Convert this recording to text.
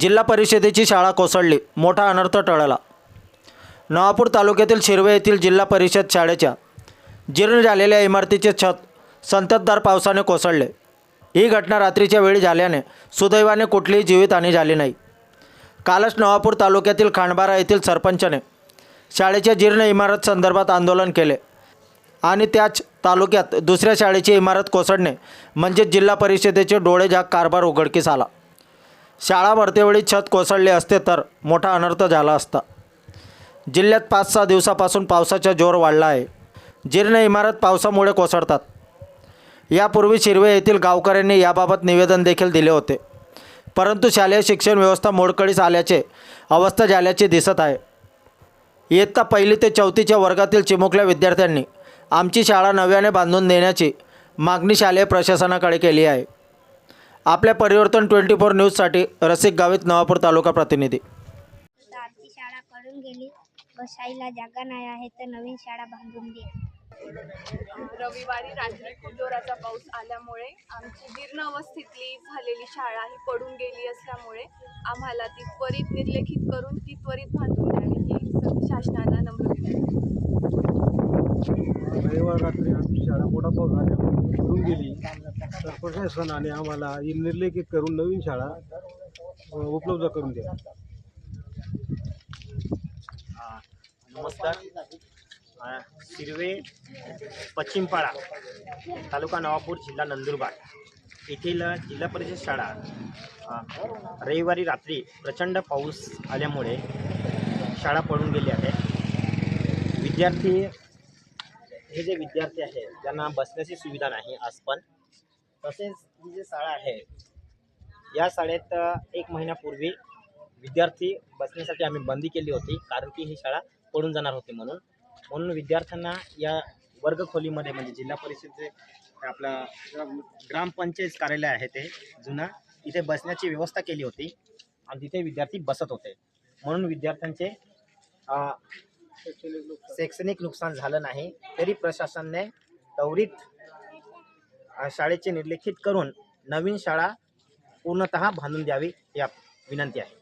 जिल्हा परिषदेची शाळा कोसळली. मोठा अनर्थ टळला. नवापूर तालुक्यातील शिरवे येथील जिल्हा परिषद शाळेच्या जीर्ण झालेल्या इमारतीचे छत संततधार पावसाने कोसळले. ही घटना रात्रीच्या वेळी झाल्याने सुदैवाने कुठलीही जीवितहानी झाली नाही. कालच नवापूर तालुक्यातील खांडबारा येथील सरपंचाने शाळेच्या जीर्ण इमारत संदर्भात आंदोलन केले आणि त्याच तालुक्यात दुसऱ्या शाळेची इमारत कोसळणे म्हणजे जिल्हा परिषदेचे डोळेझाक कारभार उघडकीस आला. शाळा भरतेवेळी छत कोसळले असते तर मोठा अनर्थ झाला असता. जिल्ह्यात पाच सहा दिवसापासून पावसाचा जोर वाढला आहे. जीर्ण इमारत पावसामुळे कोसळतात. यापूर्वी शिरवे येथील गावकऱ्यांनी याबाबत निवेदन देखील दिले होते. परंतु शालेय शिक्षण व्यवस्था मोडकळीस आल्याचे अवस्था झाल्याचे दिसत आहे. इयत्ता पहिली ते चौथीच्या वर्गातील चिमुकल्या विद्यार्थ्यांनी आमची शाळा नव्याने बांधून देण्याची मागणी शालेय प्रशासनाकडे केली आहे. आपल्या परिवर्तन ट्वेंटी फोर न्यूजसाठी रसिक गावित नवापूर तालुका प्रतिनिधी. आमची शाळा पडून गेली. बसायला जागा नाही आहे तर नवीन शाळा बांधून दे. रविवारी रात्री खूप जोराचा पाऊस आल्यामुळे आमची जीर्ण अवस्थेतली झालेली शाळा ही पडून गेली असल्यामुळे आम्हाला ती त्वरित निर्लेखित करून ती त्वरित बांधून द्यावी ही शासनाला नम्र विनंती. रविवार रात्री आमची शाळा मोठा पाऊस झाल्यामुळे पडून गेली. तर प्रशासनाने आम्हाला ही निर्लेखित करून नवीन शाळा उपलब्ध करून द्या. नमस्कार. आ, शिरवे पश्चिमपाडा तालुका नवापूर जिल्हा नंदुरबार. येथील जिल्हा परिषद शाळा रविवारी रात्री प्रचंड पाऊस आल्यामुळे शाळा पडून गेली आहे. विद्यार्थी हे जे विद्यार्थी आहेत त्यांना बसण्याची सुविधा नाही आज पण. तसेच ही जी शाळा आहे या शाळेत एक महिन्यापूर्वी विद्यार्थी बसण्यासाठी आम्ही बंदी केली होती कारण की ही शाळा पडून जाणार होती म्हणून. म्हणून विद्यार्थ्यांना या वर्गखोलीमध्ये म्हणजे जिल्हा परिषदेचे आपला ग्राम- ग्रामपंचायत कार्यालय आहे ते जुना तिथे बसण्याची व्यवस्था केली होती आणि तिथे विद्यार्थी बसत होते. म्हणून विद्यार्थ्यांचे शैक्षणिक नुकसान झालं नाही तरी प्रशासनाने त्वरित शाळेचे निर्लेखित करून नवीन शाळा पूर्णतः बांधून द्यावी या विनंती आहे.